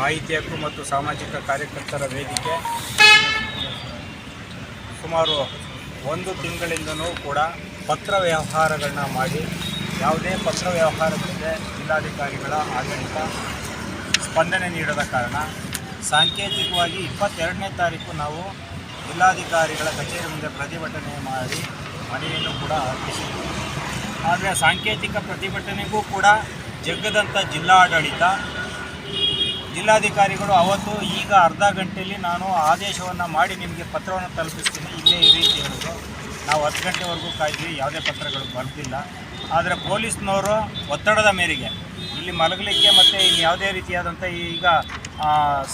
ಮಾಹಿತಿ ಹಕ್ಕು ಮತ್ತು ಸಾಮಾಜಿಕ ಕಾರ್ಯಕರ್ತರ ವೇದಿಕೆ. ಸುಮಾರು ಒಂದು ತಿಂಗಳಿಂದನೂ ಕೂಡ ಪತ್ರ ವ್ಯವಹಾರಗಳನ್ನ ಮಾಡಿ, ಯಾವುದೇ ಪತ್ರ ವ್ಯವಹಾರಗಳಿಗೆ ಜಿಲ್ಲಾಧಿಕಾರಿಗಳ ಆಡಳಿತ ಸ್ಪಂದನೆ ನೀಡದ ಕಾರಣ ಸಾಂಕೇತಿಕವಾಗಿ ಇಪ್ಪತ್ತೆರಡನೇ ತಾರೀಕು ನಾವು ಜಿಲ್ಲಾಧಿಕಾರಿಗಳ ಕಚೇರಿ ಮುಂದೆ ಪ್ರತಿಭಟನೆ ಮಾಡಿ ಮನೆಯನ್ನು ಕೂಡ ಅರ್ಪಿಸಿದ್ವಿ ಆದರೆ ಸಾಂಕೇತಿಕ ಪ್ರತಿಭಟನೆಗೂ ಕೂಡ ಜಗ್ಗದಂಥ ಜಿಲ್ಲಾಡಳಿತ ಜಿಲ್ಲಾಧಿಕಾರಿಗಳು ಅವತ್ತು ಈಗ ಅರ್ಧ ಗಂಟೆಯಲ್ಲಿ ನಾನು ಆದೇಶವನ್ನು ಮಾಡಿ ನಿಮಗೆ ಪತ್ರವನ್ನು ತಲುಪಿಸ್ತೀನಿ. ಇಲ್ಲೇ ಈ ಅಂತ ಹೇಳಿದ್ರು. ನಾವು ಹತ್ತು ಗಂಟೆವರೆಗೂ ಕಾಯ್ದ್ವಿ, ಯಾವುದೇ ಪತ್ರಗಳು ಬರ್ತಿಲ್ಲ ಆದರೆ ಪೊಲೀಸ್ನವರು ಒತ್ತಡದ ಮೇರೆಗೆ, ಇಲ್ಲಿ ಮಲಗಲಿಕ್ಕೆ ಮತ್ತು ಇಲ್ಲಿ ಯಾವುದೇ ರೀತಿಯಾದಂಥ ಈಗ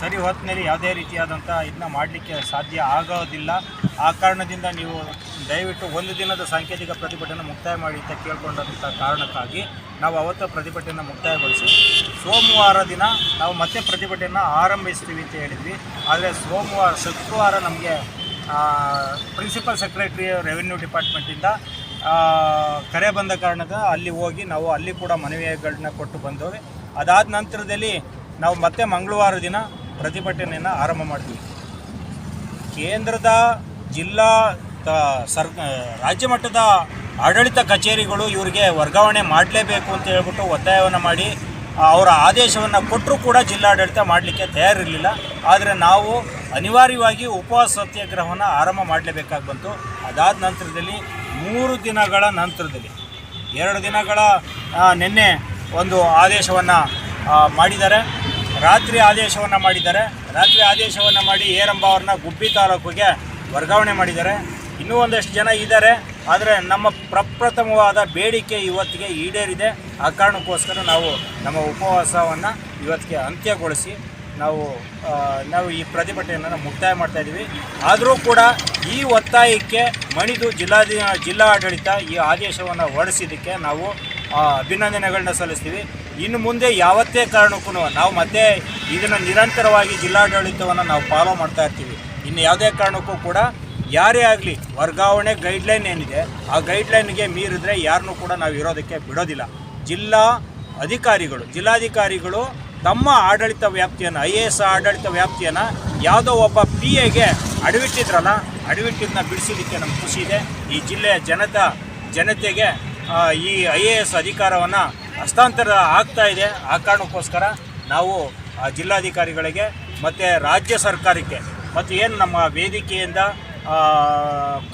ಸರಿ ಹೊತ್ತಿನಲ್ಲಿ ಯಾವುದೇ ರೀತಿಯಾದಂಥ ಇದನ್ನ ಮಾಡಲಿಕ್ಕೆ ಸಾಧ್ಯ ಆಗೋದಿಲ್ಲ. ಆ ಕಾರಣದಿಂದ ನೀವು ದಯವಿಟ್ಟು ಒಂದು ದಿನದ ಸಾಂಕೇತಿಕ ಪ್ರತಿಭಟನೆ ಮುಕ್ತಾಯ ಮಾಡಿ ಅಂತ ಕೇಳ್ಕೊಂಡಂಥ ಕಾರಣಕ್ಕಾಗಿ ನಾವು ಅವತ್ತು ಪ್ರತಿಭಟನೆ ಮುಕ್ತಾಯಗೊಳಿಸಿ ಸೋಮವಾರ ದಿನ ನಾವು ಮತ್ತೆ ಪ್ರತಿಭಟನೆ ಆರಂಭಿಸ್ತೀವಿ ಅಂತ ಹೇಳಿದ್ವಿ. ಆದರೆ ಸೋಮವಾರ, ಶುಕ್ರವಾರ ನಮಗೆ ಪ್ರಿನ್ಸಿಪಲ್ ಸೆಕ್ರೆಟರಿ ರೆವಿನ್ಯೂ ಡಿಪಾರ್ಟ್ಮೆಂಟಿಂದ ಕರೆ ಬಂದ ಕಾರಣದ ಅಲ್ಲಿ ಹೋಗಿ ನಾವು ಅಲ್ಲಿ ಕೂಡ ಮನವಿಗಳನ್ನ ಕೊಟ್ಟು ಬಂದವೆ ಅದಾದ ನಂತರದಲ್ಲಿ ನಾವು ಮತ್ತೆ ಮಂಗಳವಾರ ದಿನ ಪ್ರತಿಭಟನೆಯನ್ನು ಆರಂಭ ಮಾಡ್ತೀವಿ. ಕೇಂದ್ರದ ಜಿಲ್ಲಾ ತ- ಸರ್ ರಾಜ್ಯ ಮಟ್ಟದ ಆಡಳಿತ ಕಚೇರಿಗಳು ಇವರಿಗೆ ವರ್ಗಾವಣೆ ಮಾಡಲೇಬೇಕು ಅಂತ ಹೇಳ್ಬಿಟ್ಟು ಒತ್ತಾಯವನ್ನು ಮಾಡಿ ಅವರ ಆದೇಶವನ್ನು ಕೊಟ್ಟರೂ ಕೂಡ ಜಿಲ್ಲಾಡಳಿತ ಮಾಡಲಿಕ್ಕೆ ತಯಾರಿರಲಿಲ್ಲ. ಆದರೆ ನಾವು ಅನಿವಾರ್ಯವಾಗಿ ಉಪವಾಸ ಸತ್ಯಾಗ್ರಹವನ್ನು ಆರಂಭ ಮಾಡಲೇಬೇಕಾಗಿ ಬಂತು. ಅದಾದ ನಂತರದಲ್ಲಿ ಮೂರು ದಿನಗಳ ನಂತರದಲ್ಲಿ, ಎರಡು ದಿನಗಳ ನಿನ್ನೆ ಒಂದು ಆದೇಶವನ್ನು ಮಾಡಿದ್ದಾರೆ. ರಾತ್ರಿ ಆದೇಶವನ್ನು ಮಾಡಿದ್ದಾರೆ. ರಾತ್ರಿ ಆದೇಶವನ್ನು ಮಾಡಿ ಏರಂಬ ಅವ್ರನ್ನ ಗುಬ್ಬಿ ತಾಲೂಕಿಗೆ ವರ್ಗಾವಣೆ ಮಾಡಿದ್ದಾರೆ. ಇನ್ನೂ ಒಂದಷ್ಟು ಜನ ಇದ್ದಾರೆ. ಆದರೆ ನಮ್ಮ ಪ್ರಪ್ರಥಮವಾದ ಬೇಡಿಕೆ ಇವತ್ತಿಗೆ ಈಡೇರಿದೆ. ಆ ಕಾರಣಕ್ಕೋಸ್ಕರ ನಾವು ನಮ್ಮ ಉಪವಾಸವನ್ನು ಇವತ್ತಿಗೆ ಅಂತ್ಯಗೊಳಿಸಿ ನಾವು ನಾವು ಈ ಪ್ರತಿಭಟನೆಯನ್ನು ಮುಕ್ತಾಯ ಮಾಡ್ತಾ ಇದ್ದೀವಿ ಆದರೂ ಕೂಡ ಈ ಒತ್ತಾಯಕ್ಕೆ ಮಣಿದು ಜಿಲ್ಲಾಧಿ ಜಿಲ್ಲಾ ಆಡಳಿತ ಈ ಆದೇಶವನ್ನು ಹೊರಡಿಸಿದ್ದಕ್ಕೆ ನಾವು ಅಭಿನಂದನೆಗಳನ್ನ ಸಲ್ಲಿಸ್ತೀವಿ. ಇನ್ನು ಮುಂದೆ ಯಾವತ್ತೇ ಕಾರಣಕ್ಕೂ ನಾವು ಮತ್ತೆ ಇದನ್ನು ನಿರಂತರವಾಗಿ ಜಿಲ್ಲಾಡಳಿತವನ್ನು ನಾವು ಫಾಲೋ ಮಾಡ್ತಾ ಇರ್ತೀವಿ. ಇನ್ನು ಯಾವುದೇ ಕಾರಣಕ್ಕೂ ಕೂಡ ಯಾರೇ ಆಗಲಿ ವರ್ಗಾವಣೆ ಗೈಡ್ಲೈನ್ ಏನಿದೆ, ಆ ಗೈಡ್ಲೈನ್ಗೆ ಮೀರಿದ್ರೆ ಯಾರನ್ನೂ ಕೂಡ ನಾವು ಇರೋದಕ್ಕೆ ಬಿಡೋದಿಲ್ಲ. ಜಿಲ್ಲಾ ಅಧಿಕಾರಿಗಳು, ಜಿಲ್ಲಾಧಿಕಾರಿಗಳು ತಮ್ಮ ಆಡಳಿತ ವ್ಯಾಪ್ತಿಯನ್ನು ಐ ಎ ಎಸ್ ಆಡಳಿತ ವ್ಯಾಪ್ತಿಯನ್ನು ಯಾವುದೋ ಒಬ್ಬ ಪಿ ಎಗೆ ಅಡವಿಟ್ಟಿದ್ರಲ್ಲ ಅಡವಿಟ್ಟಿದ್ದನ್ನ ಬಿಡಿಸಲಿಕ್ಕೆ ನಮ್ಗೆ ಖುಷಿ ಇದೆ. ಈ ಜಿಲ್ಲೆಯ ಜನತಾ, ಜನತೆಗೆ ಈ ಐ ಎ ಎಸ್ ಅಧಿಕಾರವನ್ನು ಹಸ್ತಾಂತರ ಆಗ್ತಾ ಇದೆ. ಆ ಕಾರಣಕ್ಕೋಸ್ಕರ ನಾವು ಆ ಜಿಲ್ಲಾಧಿಕಾರಿಗಳಿಗೆ ಮತ್ತು ರಾಜ್ಯ ಸರ್ಕಾರಕ್ಕೆ ಮತ್ತು ಏನು ನಮ್ಮ ವೇದಿಕೆಯಿಂದ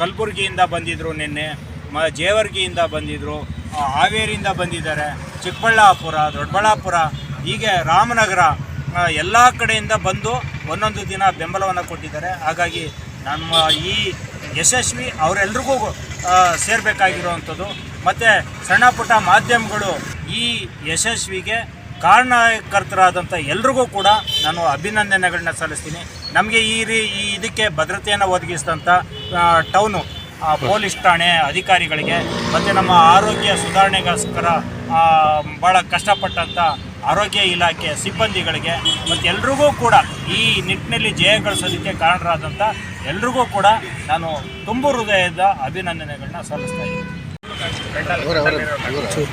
ಕಲಬುರಗಿಯಿಂದ ಬಂದಿದ್ದರು ನಿನ್ನೆ, ಮ, ಜೇವರ್ಗಿಯಿಂದ ಬಂದಿದ್ದರು ಹಾವೇರಿಯಿಂದ ಬಂದಿದ್ದಾರೆ, ಚಿಕ್ಕಬಳ್ಳಾಪುರ, ದೊಡ್ಡಬಳ್ಳಾಪುರ, ಹೀಗೆ ರಾಮನಗರ ಎಲ್ಲ ಕಡೆಯಿಂದ ಬಂದು ಒಂದೊಂದು ದಿನ ಬೆಂಬಲವನ್ನು ಕೊಟ್ಟಿದ್ದಾರೆ. ಹಾಗಾಗಿ ನಮ್ಮ ಈ ಯಶಸ್ವಿ ಅವರೆಲ್ರಿಗೂ ಸೇರಬೇಕಾಗಿರುವಂಥದ್ದು. ಮತ್ತು ಸಣ್ಣ ಪುಟ್ಟ ಮಾಧ್ಯಮಗಳು ಈ ಯಶಸ್ವಿಗೆ ಕಾರಣಕರ್ತರಾದಂಥ ಎಲ್ರಿಗೂ ಕೂಡ ನಾನು ಅಭಿನಂದನೆಗಳನ್ನ ಸಲ್ಲಿಸ್ತೀನಿ. ನಮಗೆ ಈ ರೀ, ಈ ಇದಕ್ಕೆ ಭದ್ರತೆಯನ್ನು ಒದಗಿಸಿದಂಥ ಟೌನು ಪೊಲೀಸ್ ಠಾಣೆ ಅಧಿಕಾರಿಗಳಿಗೆ ಮತ್ತು ನಮ್ಮ ಆರೋಗ್ಯ ಸುಧಾರಣೆಗೋಸ್ಕರ ಭಾಳ ಕಷ್ಟಪಟ್ಟಂಥ ಆರೋಗ್ಯ ಇಲಾಖೆ ಸಿಬ್ಬಂದಿಗಳಿಗೆ ಮತ್ತು ಎಲ್ರಿಗೂ ಕೂಡ ಈ ನಿಟ್ಟಿನಲ್ಲಿ ಜಯ ಗಳಿಸೋದಕ್ಕೆ ಕಾರಣರಾದಂಥ ಎಲ್ರಿಗೂ ಕೂಡ ನಾನು ತುಂಬು ಹೃದಯದ ಅಭಿನಂದನೆಗಳನ್ನ ಸಲ್ಲಿಸ್ತಾ ಇದ್ದೀನಿ. Ahora, ahora, ahora. Sí.